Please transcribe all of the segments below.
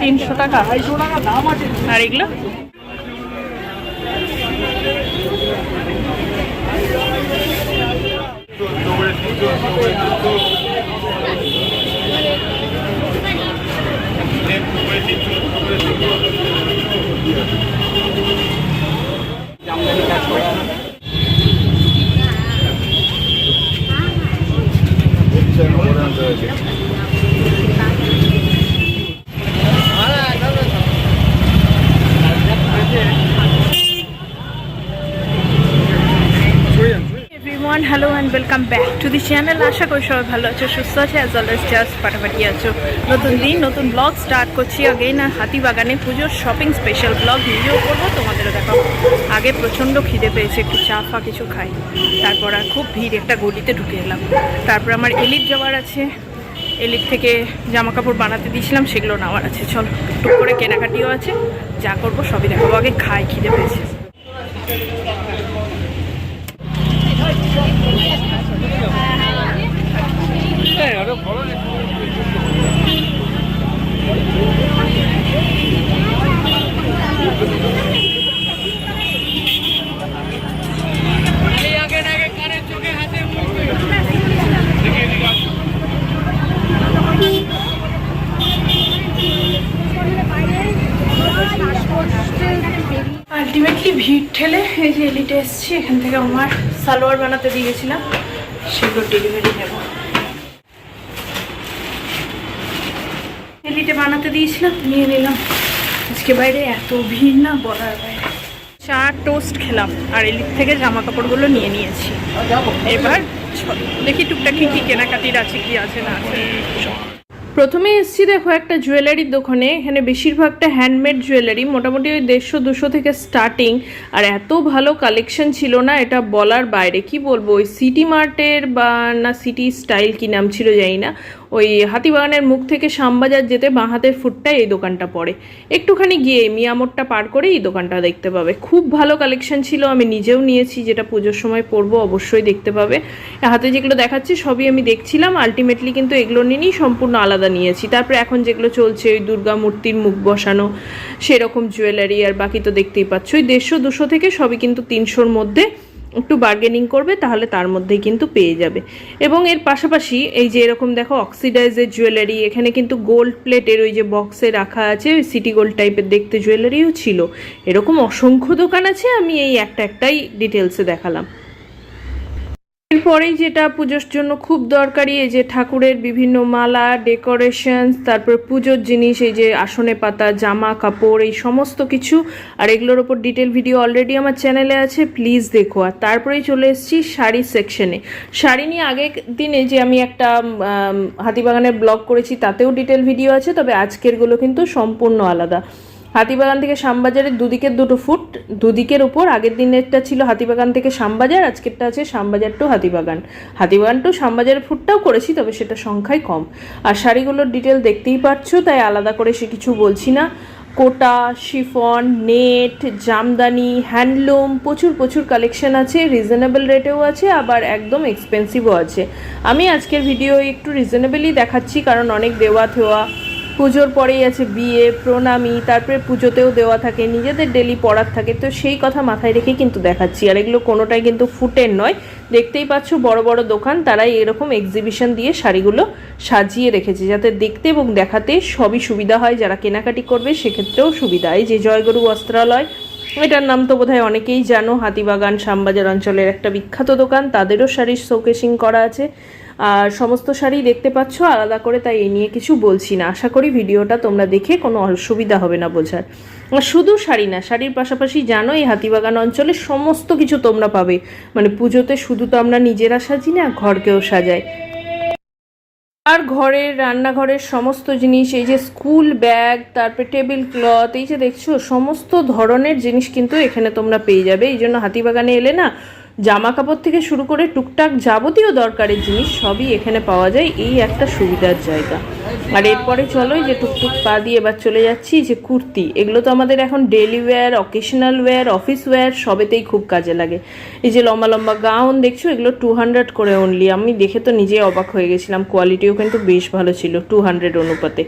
তিনশো টাকা। আর এগুলো? Everyone hello and welcome back to the channel আশা করি সবাই ভালো আছো, সুস্থ আছে অ্যাজ এস জাস্ট ফাটাফাটি আছো। নতুন দিন, নতুন ব্লগ স্টার্ট করছি আগেই না হাতিবাগানে পুজোর শপিং স্পেশাল ব্লগ নিজেও করব, তোমাদেরও দেখো আগে প্রচণ্ড খিদে পেয়েছে, একটু চা ফা কিছু খাই। তারপর আর খুব ভিড়, একটা গলিতে ঢুকে এলাম। তারপর আমার এলিট যাওয়ার আছে। এলিট থেকে জামা কাপড় বানাতে দিয়েছিলাম, সেগুলো নেওয়ার আছে। চলো, টুক করে কেনাকাটিও আছে। যা করব, সবই দেখাবো। আগে খাই, খিদে পেয়েছে। যে এলিটে এসেছি, এখান থেকে আমার সালোয়ার বানাতে দিয়ে গেছিলাম, সেগুলো ডেলিভারি নেব। এলিটে বানাতে দিয়েছিলাম, নিয়ে নিলাম। আজকে বাইরে এত ভিড় না, বলার বাইরে। চা টোস্ট খেলাম, আর এলিট থেকে জামা কাপড়গুলো নিয়ে নিয়েছি। এবার দেখি টুকটাক কি কেনাকাটির আছে, কি আছে না আছে। প্রথমে এসছি দেখো একটা জুয়েলারির দোকানে। এখানে বেশিরভাগটা হ্যান্ডমেড জুয়েলারি মোটামুটি ওই দেড়শো, দুশো থেকে স্টার্টিং আর এত ভালো কালেকশন ছিল না, এটা বলার বাইরে। কি বলব, ওই সিটি মার্টের বা না সিটি স্টাইল কি নাম ছিল জানি না। ওই হাতিবাগানের মুখ থেকে শ্যামবাজার যেতে বাঁ হাতের ফুটটায় এই দোকানটা পড়ে। একটুখানি গিয়ে মিয়ামোড়টা পার করে এই দোকানটা দেখতে পাবে। খুব ভালো কালেকশন ছিল, আমি নিজেও নিয়েছি, যেটা পুজোর সময় পরবো অবশ্যই দেখতে পাবে। হাতে যেগুলো দেখাচ্ছি, সবই আমি দেখছিলাম আলটিমেটলি কিন্তু এগুলো নিয়েই সম্পূর্ণ আলাদা নিয়েছি। তারপরে এখন যেগুলো চলছে, ওই দুর্গা মূর্তির মুখ বসানো, সেরকম জুয়েলারি আর বাকি তো দেখতেই পাচ্ছ, ওই দেড়শো, দুশো থেকে সবই কিন্তু তিনশোর মধ্যে একটু বার্গেনিং করবে, তাহলে তার মধ্যেই কিন্তু পেয়ে যাবে। এবং এর পাশাপাশি এই যে এরকম দেখো অক্সিডাইজের জুয়েলারি এখানে কিন্তু গোল্ড প্লেটের ওই যে বক্সে রাখা আছে, ওই সিটি গোল্ড টাইপের দেখতে জুয়েলারিও ছিল। এরকম অসংখ্য দোকান আছে, আমি এই একটা একটাই ডিটেলসে দেখালাম। এরপরেই যেটা পুজোর জন্য খুব দরকারি, এই যে ঠাকুরের বিভিন্ন মালা ডেকোরেশনস তারপর পুজোর জিনিস, এই যে আসনে পাতা, জামা, কাপড়, এই সমস্ত কিছু। আর এগুলোর ওপর ডিটেল ভিডিও অলরেডি আমার চ্যানেলে আছে প্লিজ দেখো। আর তারপরেই চলে এসেছি শাড়ি সেকশনে শাড়ি নিয়ে আগের দিনে যে আমি একটা হাতিবাগানের ব্লগ করেছি, তাতেও ডিটেল ভিডিও আছে, তবে আজকেরগুলো কিন্তু সম্পূর্ণ আলাদা। হাতিবাগান থেকে শ্যামবাজারের দুদিকের দুটো ফুট, দুদিকের উপর আগের দিনেরটা ছিল হাতিবাগান থেকে শ্যামবাজার, আজকেরটা আছে শ্যামবাজার টু হাতিবাগান। হাতিবাগান টু শ্যামবাজারের ফুটটাও করেছি, তবে সেটা সংখ্যায় কম। আর শাড়িগুলোর ডিটেল দেখতেই পাচ্ছ তাই আলাদা করে সে কিছু বলছি না। Kota, chiffon, net, Jamdani, handloom, প্রচুর প্রচুর কালেকশন আছে, রিজনেবল রেটেও আছে, আবার একদম এক্সপেন্সিভও আছে। আমি আজকের ভিডিও একটু রিজনেবলই দেখাচ্ছি, কারণ অনেক দেওয়া থেওয়া পুজোর পরেই আছে বিয়ে, প্রণামী, তারপরে পুজোতেও দেওয়া থাকে, নিজেদের ডেলি পড়ার থাকে। তো সেই কথা মাথায় রেখে কিন্তু দেখাচ্ছি। আর এগুলো কোনোটাই কিন্তু ফুটের নয়। দেখতেই পাচ্ছ বড় বড় দোকান, তারাই এরকম এক্সিবিশন দিয়ে শাড়িগুলো সাজিয়ে রেখেছে, যাতে দেখতে এবং দেখাতে সবই সুবিধা হয়। যারা কেনাকাটি করবে সেক্ষেত্রেও সুবিধা। এই যে জয়গুরু বস্ত্রালয় এটার নাম তো বোধহয় অনেকেই জানো। হাতিবাগান, শ্যামবাজার অঞ্চলের একটা বিখ্যাত দোকান, তাদেরও শাড়ির শোকেসিং করা আছে। আর সমস্ত শাড়ি দেখতে পাচ্ছ, আলাদা করে তাই এই নিয়ে কিছু বলছি না। আশা করি ভিডিওটা তোমরা দেখে কোনো অসুবিধা হবে না বোঝার। শুধু শাড়ি না, শাড়ির পাশাপাশি জানো, এই হাতিবাগান অঞ্চলে সমস্ত কিছু তোমরা পাবে। মানে পুজোতে শুধু তো আমরা নিজেরা সাজি না, ঘরকেও সাজাই। আর ঘরের, রান্নাঘরের সমস্ত জিনিস, এই যে স্কুল ব্যাগ, তারপরে টেবিল ক্লথ, এই যে দেখছ, সমস্ত ধরনের জিনিস কিন্তু এখানে তোমরা পেয়ে যাবে। এই জন্য হাতিবাগানে এলে না জামা কাপড় থেকে শুরু করে টুকটাক যাবতীয় দরকারের জিনিস সবই এখানে পাওয়া যায়। এই একটা সুবিধার জায়গা। আর এরপরে চলো যে টুকটুক পা দিয়ে এবার চলে যাচ্ছি যে কুর্তি। এগুলো তো আমাদের এখন daily wear occasional wear office wear সবেতেই খুব কাজে লাগে। এই যে লম্বা লম্বা গাউন দেখছ, এগুলো টু হান্ড্রেড করে অনলি আমি দেখে তো নিজেই অবাক হয়ে গেছিলাম। কোয়ালিটিও কিন্তু বেশ ভালো ছিল টু হান্ড্রেড অনুপাতে।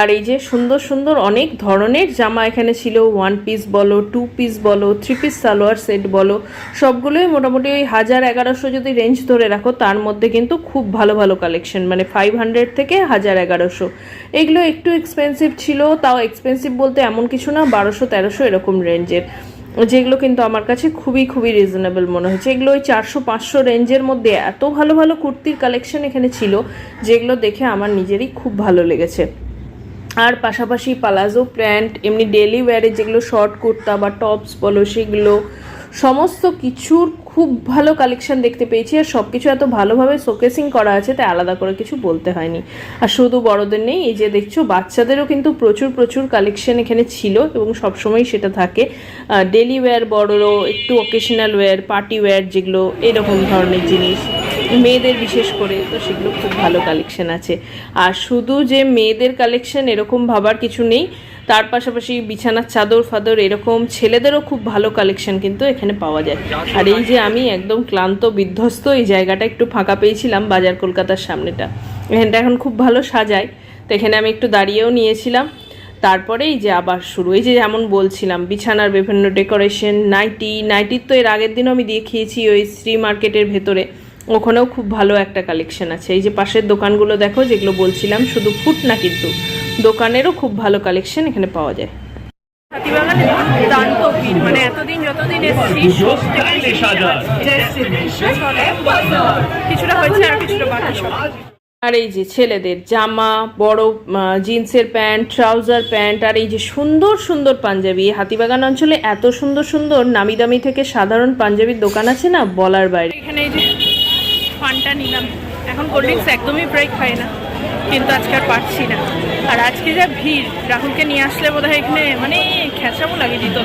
আর এই যে সুন্দর সুন্দর অনেক ধরনের জামা এখানে ছিল ওয়ান পিস বলো টু পিস বলো থ্রি পিস সালোয়ার সেট বলো, সবগুলোই মোটামুটি ওই হাজার এগারোশো যদি রেঞ্জ ধরে রাখো, তার মধ্যে কিন্তু খুব ভালো ভালো কালেকশন মানে ফাইভ হান্ড্রেড থেকে হাজার এগারোশো। এগুলো একটু এক্সপেন্সিভ ছিল, তাও এক্সপেন্সিভ বলতে এমন কিছু না, বারোশো তেরোশো এরকম রেঞ্জের যেগুলো কিন্তু আমার কাছে খুবই খুবই রিজনেবল মনে হয়েছে। এগুলো ওই চারশো, পাঁচশো রেঞ্জের মধ্যে এত ভালো ভালো কুর্তির কালেকশন এখানে ছিল, যেগুলো দেখে আমার নিজেরই খুব ভালো লেগেছে। আর পাশাপাশি পালাজো প্যান্ট এমনি ডেলি ওয়্যারে যেগুলো শর্ট কুর্তা বা টপস বলো, সেগুলো সমস্ত কিছুর খুব ভালো কালেকশন দেখতে পেয়েছি আর সব কিছু এত ভালোভাবে শোকেসিং করা আছে তাই আলাদা করে কিছু বলতে হয়নি। আর শুধু বড়দের নেই, এই যে দেখছ, বাচ্চাদেরও কিন্তু প্রচুর প্রচুর কালেকশন এখানে ছিল এবং সবসময় সেটা থাকে। ডেলি ওয়্যার বড়ো, একটু অকেশনাল ওয়্যার পার্টি ওয়্যার যেগুলো, এরকম ধরনের জিনিস। মেয়েদের বিশেষ করে, তো সেগুলো খুব ভালো কালেকশন আছে। আর শুধু যে মেয়েদের কালেকশন এরকম ভাবার কিছু নেই, তার পাশাপাশি বিছানার চাদর ফাদর এরকম ছেলেদেরও খুব ভালো কালেকশন কিন্তু এখানে পাওয়া যায়। আর এই যে আমি একদম ক্লান্ত, বিধ্বস্ত এই জায়গাটা একটু ফাঁকা পেয়েছিলাম বাজার কলকাতার সামনেটা। এখানটা এখন খুব ভালো সাজায়, তো এখানে আমি একটু দাঁড়িয়েও নিয়েছিলাম। তারপরে এই যে আবার শুরু, এই যে যেমন বলছিলাম, বিছানার বিভিন্ন ডেকোরেশন নাইটি নাইটির তো এর আগের দিনও আমি দেখিয়েছি ওই শ্রী মার্কেটের ভেতরে। ওখানেও খুব ভালো একটা কালেকশন আছে। এই যে পাশের দোকানগুলো দেখো যেগুলো বলছিলাম শুধু ফুট না কিন্তু দোকানেরও খুব ভালো কালেকশন এখানে পাওয়া যায়। হাতিবাগানে দুর্দান্ত ভিড় মানে এতদিন যতদিন এসেছি কিছুটা হয়েছে আর কিছুটা বাকি আর এই যে ছেলেদের জামা বড় জিন্সের প্যান্ট ট্রাউজার প্যান্ট আর এই যে সুন্দর সুন্দর পাঞ্জাবি। হাতিবাগান অঞ্চলে এত সুন্দর সুন্দর নামি দামি থেকে সাধারণ পাঞ্জাবির দোকান আছে না বলার বাইরে। এখানে এই যে ফানটা নিলাম। এখন কোল্ড ড্রিঙ্কস একদমই প্রায় খাই না। কিন্তু আজকে আর পারছি না। আর আজকে যা ভিড়, রাহুলকে নিয়ে আসলে বোধ হয় এখানে মানে খেঁচামো লাগে দিত।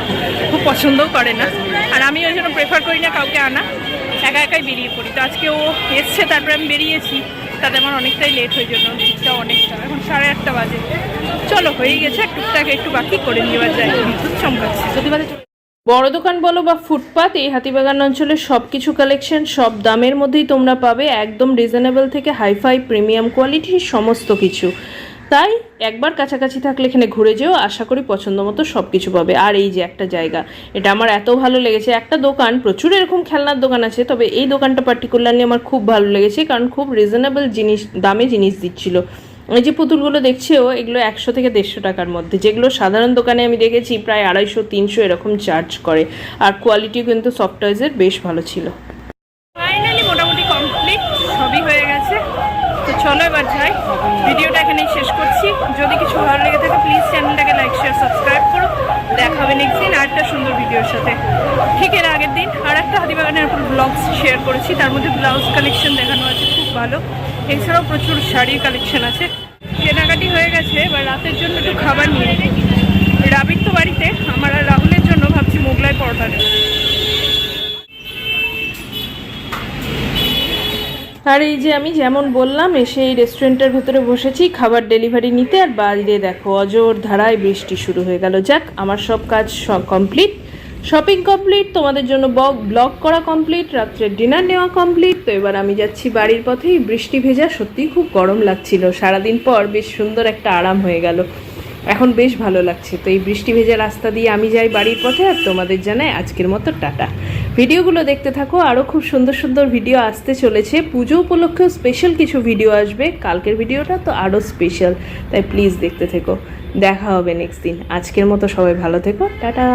খুব পছন্দও করে না। আর আমি ওই জন্য প্রেফার করি না কাউকে আনা। একা একাই বেরিয়ে পড়ি। তো আজকে ও এসছে, তারপরে আমি বেরিয়েছি। তাতে আমার অনেকটাই লেট হয়ে জন্য ভিড়টা অনেকটা। এখন সাড়ে আটটা বাজে। চলো, হয়ে গেছে। টুকটাক একটু বাকি করে নেওয়া যায় বিদ্যুৎ চমকাচ্ছে। বড় দোকান বলো বা ফুটপাত, এই হাতিবাগান অঞ্চলে সব কিছু কালেকশন সব দামের মধ্যেই তোমরা পাবে একদম রিজনেবল থেকে হাইফাই প্রিমিয়াম কোয়ালিটির সমস্ত কিছু। তাই একবার কাছাকাছি থাকলে এখানে ঘুরে যেও, আশা করি পছন্দ মতো সব কিছু পাবে। আর এই যে একটা জায়গা, এটা আমার এত ভালো লেগেছে। একটা দোকান, প্রচুর এরকম খেলনার দোকান আছে, তবে এই দোকানটা পার্টিকুলারলি আমার খুব ভালো লেগেছে, কারণ খুব রিজনেবল জিনিস, দামে জিনিস দিচ্ছিল। এই যে পুতুলগুলো দেখছেও এগুলো একশো থেকে দেড়শো টাকার মধ্যে। যেগুলো সাধারণ দোকানে আমি দেখেছি, প্রায় আড়াইশো, তিনশো এরকম চার্জ করে। আর কোয়ালিটিও কিন্তু সফটওয়্যারের বেশ ভালো ছিল। মোটামুটি কমপ্লিট সবই হয়ে গেছে। তো চলো এবার যাই। ভিডিওটা এখানেই শেষ করছি। যদি কিছু ভালো লেগে থাকে প্লিজ চ্যানেলটাকে লাইক শেয়ার সাবস্ক্রাইব করো। দেখা হবে নেক্সট দিন আর একটা সুন্দর ভিডিওর সাথে। ঠিক এর আগের আর একটা ব্লগস শেয়ার করেছি। তার মধ্যে ব্লাউজ কালেকশন দেখানো আছে, খুব ভালো। এছাড়াও প্রচুর শাড়ির কালেকশন আছে। কেনাকাটি হয়ে গেছে, এবার রাতের জন্য একটু খাবার নিয়ে রাবির তো বাড়িতে, আমার আর রাহুলের জন্য ভাবছি মোগলাই পরোটা নেব। আর এই যে আমি যেমন বললাম, এসে এই রেস্টুরেন্টের ভেতরে বসেছি, খাবার ডেলিভারি নিতে। আর বাইরে দেখো, অজোর ধারায় বৃষ্টি শুরু হয়ে গেল। যাক, আমার সব কাজ কমপ্লিট শপিং কমপ্লিট তোমাদের জন্য ব্লগ করা কমপ্লিট রাত্রে ডিনার নেওয়া কমপ্লিট তো এবার আমি যাচ্ছি বাড়ির পথেই। বৃষ্টি ভেজা সত্যিই খুব গরম লাগছিল। সারাদিন পর বেশ সুন্দর একটা আরাম হয়ে গেল। এখন বেশ ভালো লাগছে। তো এই বৃষ্টি ভেজা রাস্তা দিয়ে আমি যাই বাড়ির পথে আর তোমাদের জানাই আজকের মতো টাটা। ভিডিওগুলো দেখতে থাকো। আরও খুব সুন্দর সুন্দর ভিডিও আসতে চলেছে। পুজো উপলক্ষেও স্পেশাল কিছু ভিডিও আসবে। কালকের ভিডিওটা তো আরও স্পেশাল তাই প্লিজ দেখতে থেকো। দেখা হবে নেক্সট দিন। আজকের মতো সবাই ভালো থেকো। টাটা।